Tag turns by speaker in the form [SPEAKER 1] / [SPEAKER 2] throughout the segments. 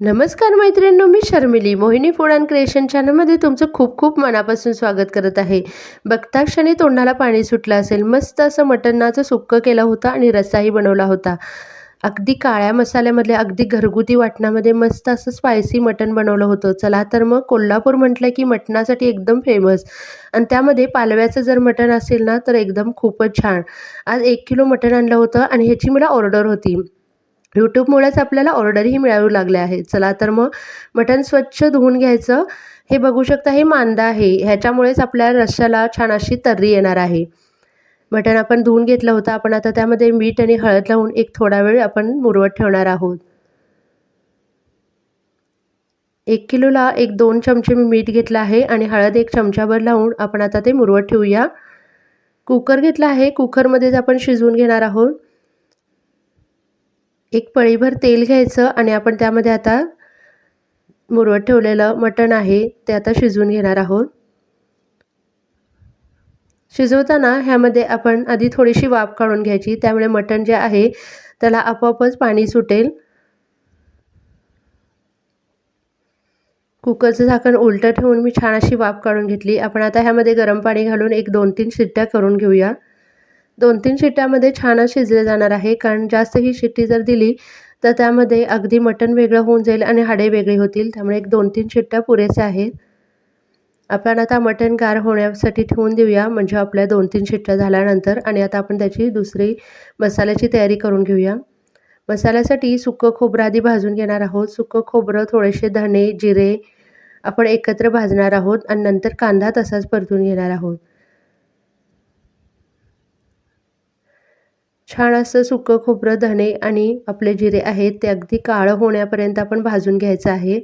[SPEAKER 1] नमस्कार मैत्रिणींनो मी Sharmili. Mohini food and creation चॅनलमध्ये तुमचं खूप खूप मनापासून स्वागत करत आहे. बघता क्षणी तोंडाला पाणी सुटलं असेल मस्त असं मटणाचं सुक्कं केलं होतं आणि रस्साही बनवला होता. अगदी काळ्या मसाल्यामधल्या अगदी घरगुती वाटणामध्ये मस्त असं स्पायसी मटण बनवलं होतं. चला तर मग कोल्हापूर म्हटलं की मटणासाठी एकदम फेमस आणि त्यामध्ये पालव्याचं जर मटण असेल ना तर एकदम खूपच छान. आज एक किलो मटण आणलं होतं आणि ह्याची मला ऑर्डर होती. यूट्यूबमुळेच आपल्याला ऑर्डरही मिळावू लागले आहे चला तर मग मटण स्वच्छ धुवून घ्यायचं. हे बघू शकता हे मांदा आहे. ह्याच्यामुळेच आपल्या रश्श्याला छान अशी तर्री येणार आहे. मटण आपण धुवून घेतलं होतं. आपण आता त्यामध्ये मीठ आणि हळद लावून एक थोडा वेळ आपण मुरवत ठेवणार आहोत. एक किलोला एक दोन चमचे मी मीठ घेतलं आहे आणि हळद एक चमचाभर लावून आपण आता ते मुरवत ठेवूया. कुकर घेतला आहे. कुकरमध्येच आपण शिजवून घेणार आहोत. एक पळीभर तेल घ्यायचं आणि आपण त्यामध्ये आता मुरवत ठेवलेलं मटण आहे ते आता शिजवून घेणार आहोत. शिजवताना ह्यामध्ये आपण आधी थोडीशी वाफ काढून घ्यायची त्यामुळे मटण जे आहे त्याला आपोआपच पाणी सुटेल. कुकरचं झाकण उलटं ठेवून मी छान अशी वाफ काढून घेतली. आपण आता ह्यामध्ये गरम पाणी घालून एक दोन तीन शिट्ट्या करून घेऊया. दोन तीन शिट्ट्यामध्ये छानच शिजले जाणार आहे. कारण जास्त ही शिट्टी जर दिली तर त्यामध्ये अगदी मटण वेगळं होऊन जाईल आणि हाडे वेगळे होतील. त्यामुळे एक दोन तीन शिट्ट्या पुरेशा आहेत. आपण आता मटण गार होण्यासाठी ठेवून देऊया. म्हणजे आपल्या दोन तीन शिट्ट्या झाल्यानंतर आणि आता आपण त्याची दुसरी मसाल्याची तयारी करून घेऊया. मसाल्यासाठी सुकं खोबरं आधी भाजून घेणार आहोत. सुकं खोबरं थोडेसे धणे जिरे आपण एकत्र भाजणार आहोत आणि नंतर कांदा तसाच परतून घेणार आहोत. छान असं सुकं खोबरं धणे आणि आपले जिरे आहेत ते अगदी काळं होण्यापर्यंत आपण भाजून घ्यायचं आहे.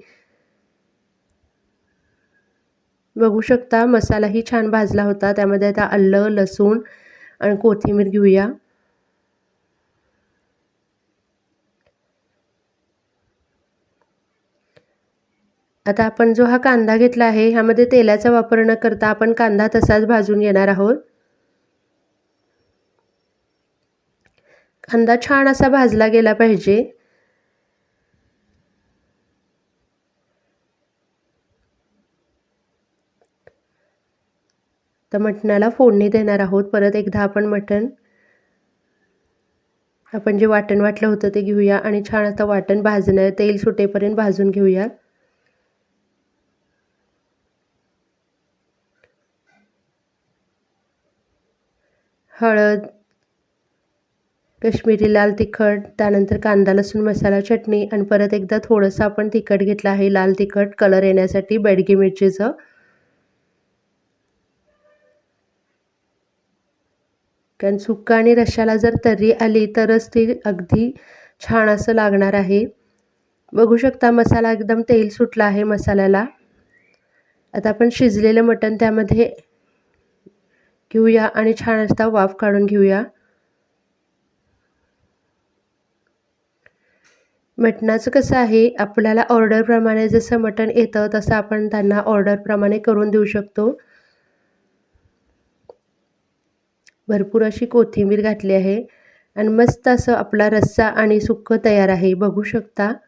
[SPEAKER 1] बघू शकता मसालाही छान भाजला होता. त्यामध्ये आता आलं लसूण आणि कोथिंबीर घेऊया. आता आपण जो हा कांदा घेतला आहे ह्यामध्ये तेलाचा वापर न करता आपण कांदा तसाच भाजून घेणार आहोत. कांदा छान असा भाजला गेला पाहिजे. तर मटणाला फोडणी देणार आहोत. परत एकदा आपण मटण आपण जे वाटण वाटलं होतं ते घेऊया आणि छान आता वाटण भाजणं तेल सुटेपर्यंत भाजून घेऊया. हळद कश्मीरी लाल तिखट त्यानंतर कांदा लसूण मसाला चटणी आणि परत एकदा थोडंसं आपण तिखट घेतलं आहे. लाल तिखट कलर येण्यासाठी बेडगी मिरचीचं. कारण सुक्का आणि रशाला जर तर्री आली तरच ती अगदी छान असं लागणार आहे. बघू शकता मसाला एकदम तेल सुटला आहे मसाल्याला. आता आपण शिजलेलं मटण त्यामध्ये घेऊया आणि छान असता वाफ काढून घेऊया. मटणाचं कसं आहे? आपल्याला ऑर्डरप्रमाणे जसं मटण येतं तसं आपण त्यांना ऑर्डरप्रमाणे करून देऊ शकतो. भरपूर अशी कोथिंबीर घातली आहे. आणि मस्त असं आपला रस्सा आणि सुक्क तयार आहे. बघू शकता.